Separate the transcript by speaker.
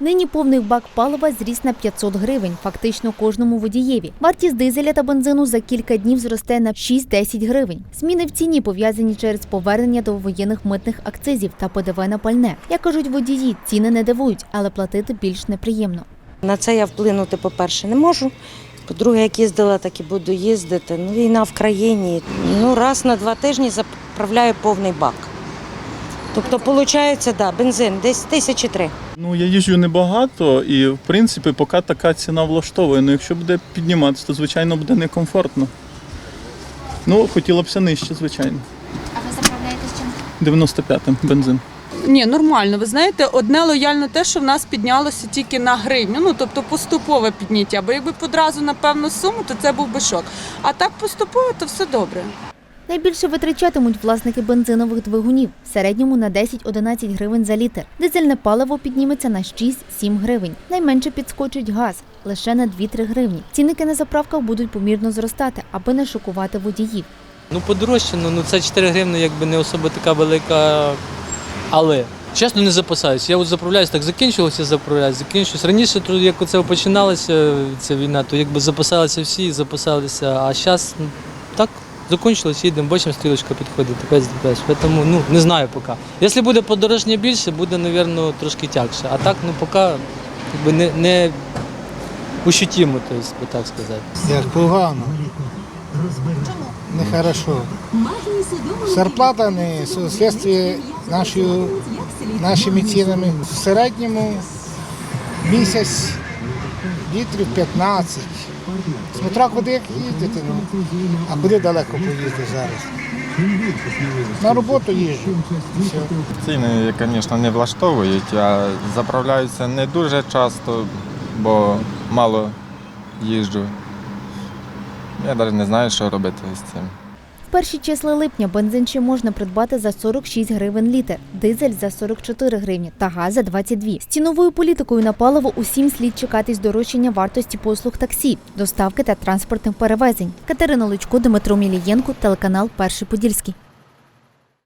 Speaker 1: Нині повний бак палива зріс на 500 гривень, фактично кожному водієві. Вартість дизеля та бензину за кілька днів зросте на 6-10 гривень. Зміни в ціні пов'язані через повернення до воєнних митних акцизів та ПДВ на пальне. Як кажуть водії, ціни не дивують, але платити більш неприємно.
Speaker 2: На це я вплинути, по-перше, не можу. По-друге, як їздила, так і буду їздити. Ну, війна в країні. Ну, раз на два тижні заправляю повний бак. Тобто, виходить, да, бензин десь тисячі три.
Speaker 3: Ну, я їжджу небагато і, в принципі, поки така ціна влаштовує. Ну, якщо буде підніматися, то звичайно буде некомфортно. Ну, хотілося б нижче, звичайно.
Speaker 1: А ви заправляєтесь чим?
Speaker 3: 95-м бензин.
Speaker 4: Ні, нормально. Ви знаєте, одне лояльно те, що в нас піднялося тільки на гривню, ну тобто поступове підняття. Бо якби одразу на певну суму, то це був би шок. А так поступово, то все добре.
Speaker 1: Найбільше витрачатимуть власники бензинових двигунів в середньому на 10-11 гривень за літр. Дизельне паливо підніметься на 6-7 гривень. Найменше підскочить газ лише на 2-3 гривні. Цінники на заправках будуть помірно зростати, аби не шокувати водіїв.
Speaker 5: Ну, подорожчано, ну це 4 гривні, якби не особо така велика. Але чесно не запасаюся. Я от заправляюсь, так закінчилося, заправляюсь, закінчуюсь. Раніше, як оце починалася ця війна, то якби запасалися всі, запасалися, а зараз ну, так. Закончилось, їдемо, бачимо, стрілочка підходить, опять запрясь. Тому ну не знаю поки. Якщо буде подорожнє більше, буде, мабуть, трошки тягше. А так, ну поки якби не, не ощутимо, тобто, так сказати.
Speaker 6: Як погано. Нехорошо. Зарплата не соответствує нашою, нашими цінами. В середньому місяць літрів 15. Смотря куди їздити, ну, а куди далеко поїздити зараз. На роботу їжджу.
Speaker 7: Ціни, звісно, не влаштовують. а заправляються не дуже часто, бо мало їжджу. Я навіть не знаю, що робити з цим.
Speaker 1: Перші числа липня бензин ще можна придбати за 46 гривень літр, дизель за 44 гривні та газ за 22. З ціновою політикою на паливо усім слід чекати здорожчання вартості послуг таксі, доставки та транспортних перевезень. Катерина Лучко, Дмитро Мілієнко, телеканал Перший Подільський.